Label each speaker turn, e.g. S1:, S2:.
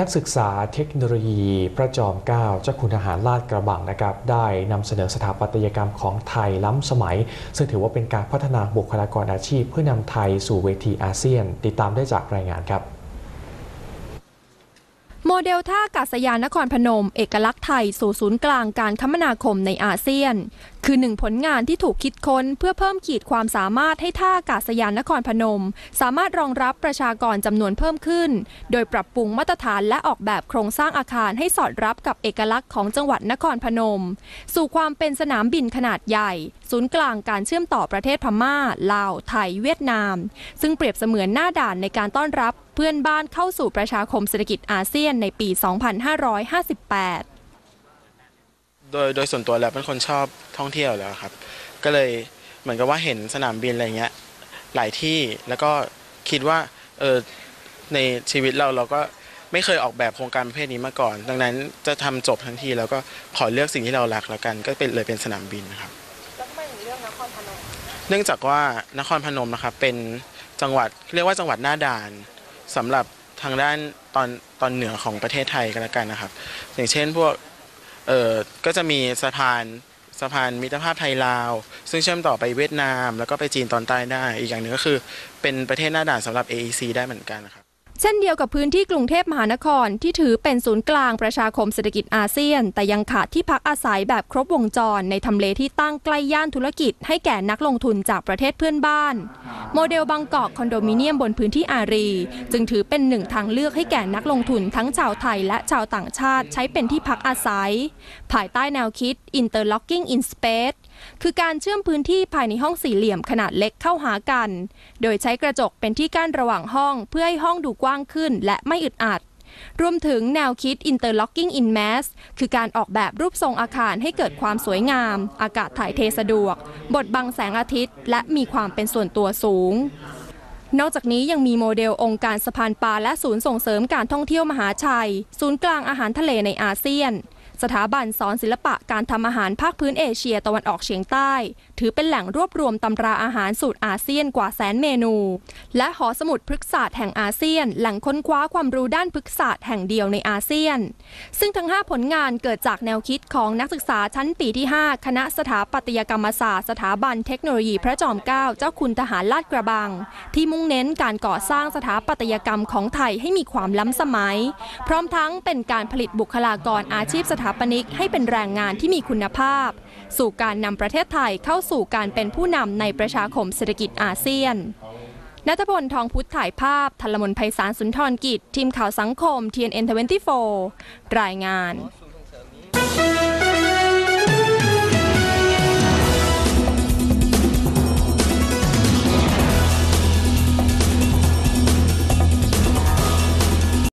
S1: นักศึกษาเทคโนโลยีพระจอมเกล้าเจ้าคุณทหารลาดกระบังนะครับ ได้นำเสนอสถาปัตยกรรมของไทยล้ำสมัย ซึ่งถือว่าเป็นการพัฒนาบุคลากรอาชีพ เพื่อนำไทยสู่เวทีอาเซียน ติดตามได้จากรายงานครับ
S2: โมเดลท่าอากาศยานนครพนม เอกลักษณ์ไทยสู่ศูนย์กลางการคมนาคมในอาเซียน คือหนึ่งผลงานที่ถูกคิดค้นเพื่อเพิ่มขีดความสามารถให้ท่าอากาศยานนครพนม สามารถรองรับประชากรจำนวนเพิ่มขึ้น โดยปรับปรุงมาตรฐานและออกแบบโครงสร้างอาคารให้สอดรับกับเอกลักษณ์ของจังหวัดนครพนม สู่ความเป็นสนามบินขนาดใหญ่ ศูนย์กลางการเชื่อมต่อประเทศพม่า ลาว ไทย เวียดนาม ซึ่งเปรียบเสมือนหน้าด่านในการต้อนรับ เพื่อนบ้านเข้าสู่ประชาคมเศรษฐกิจอาเซียนในปี 2558
S3: โดยโดยส่วนตัวแล้วเป็นคนชอบท่องเที่ยวแล้วครับ ก็เลยเหมือนกับว่าเห็นสนามบินอะไรเงี้ยหลายที่แล้วก็คิดว่าเออในชีวิตเราเราก็ไม่เคยออกแบบโครงการประเภทนี้มาก่อน ดังนั้นจะทำจบทั้งทีแล้วก็ขอเลือกสิ่งที่เรารักแล้วกัน ก็เป็นเลยเป็นสนามบินนะครับ
S2: แล้วทำไมถึงเลือกนครพนม
S3: เนื่องจากว่านครพนมนะครับเป็นจังหวัดเรียกว่าจังหวัดหน้าด่านสำหรับทางด้านตอนตอนเหนือของประเทศไทยกันแล้วกันนะครับ อย่างเช่น พวก เอ่อก็จะมีสะพานสะพานมิตรภาพไทยลาว ซึ่งเชื่อมต่อไปเวียดนาม แล้วก็ไปจีนตอนใต้ได้ อีกอย่างหนึ่งก็คือ เป็นประเทศหน้าด่านสำหรับ AEC ได้เหมือนกันนะครับ
S2: เช่นเดียวกับพื้นที่กรุงเทพมหานครที่ถือเป็นศูนย์กลางประชาคมเศรษฐกิจอาเซียน แต่ยังขาดที่พักอาศัยแบบครบวงจรในทำเลที่ตั้งใกล้ย่านธุรกิจ ให้แก่นักลงทุนจากประเทศเพื่อนบ้าน โมเดลบางกอกคอนโดมิเนียมบนพื้นที่อารี จึงถือเป็นหนึ่งทางเลือกให้แก่นักลงทุนทั้งชาวไทยและชาวต่างชาติใช้เป็นที่พักอาศัย ภายใต้แนวคิด Interlocking in Space คือการเชื่อมพื้นที่ภายในห้องสี่เหลี่ยมขนาดเล็กเข้าหากัน โดยใช้กระจกเป็นที่กั้นระหว่างห้อง เพื่อให้ห้องดูกว้างขึ้นและไม่อึดอัด รวมถึงแนวคิด Interlocking in Mass คือการออกแบบรูปทรงอาคารให้เกิดความสวยงาม อากาศถ่ายเทสะดวก บดบังแสงอาทิตย์ และมีความเป็นส่วนตัวสูงนอกจากนี้ยังมีโมเดลองค์การสะพานปลาและศูนย์ส่งเสริมการท่องเที่ยวมหาชัย ศูนย์กลางอาหารทะเลในอาเซียน สถาบันสอนศิลปะการทำอาหารภาคพื้นเอเชียตะวันออกเฉียงใต้ ถือเป็นแหล่งรวบรวมตำราอาหารสูตรอาเซียนกว่าแสนเมนู และหอสมุดพฤกษศาสตร์แห่งอาเซียน แหล่งค้นคว้าความรู้ด้านพฤกษศาสตร์แห่งเดียวในอาเซียน ซึ่งทั้ง 5 ผลงานเกิดจากแนวคิดของนักศึกษาชั้นปีที่ 5 คณะสถาปัตยกรรมศาสตร์สถาบันเทคโนโลยีพระจอมเกล้าเจ้าคุณทหารลาดกระบัง ที่มุ่งเน้นการก่อสร้างสถาปัตยกรรมของไทยให้มีความล้ำสมัย พร้อมทั้งเป็นการผลิตบุคลากรอาชีพสถาปนิกให้เป็นแรงงานที่มีคุณภาพ สู่การนำประเทศไทยเข้าสู่การเป็นผู้นำในประชาคมเศรษฐกิจอาเซียนนัทพลทองพุทธถ่ายภาพธนลมนไพศาลสุนทรกิจ ทีมข่าวสังคม TNN 24 รายงาน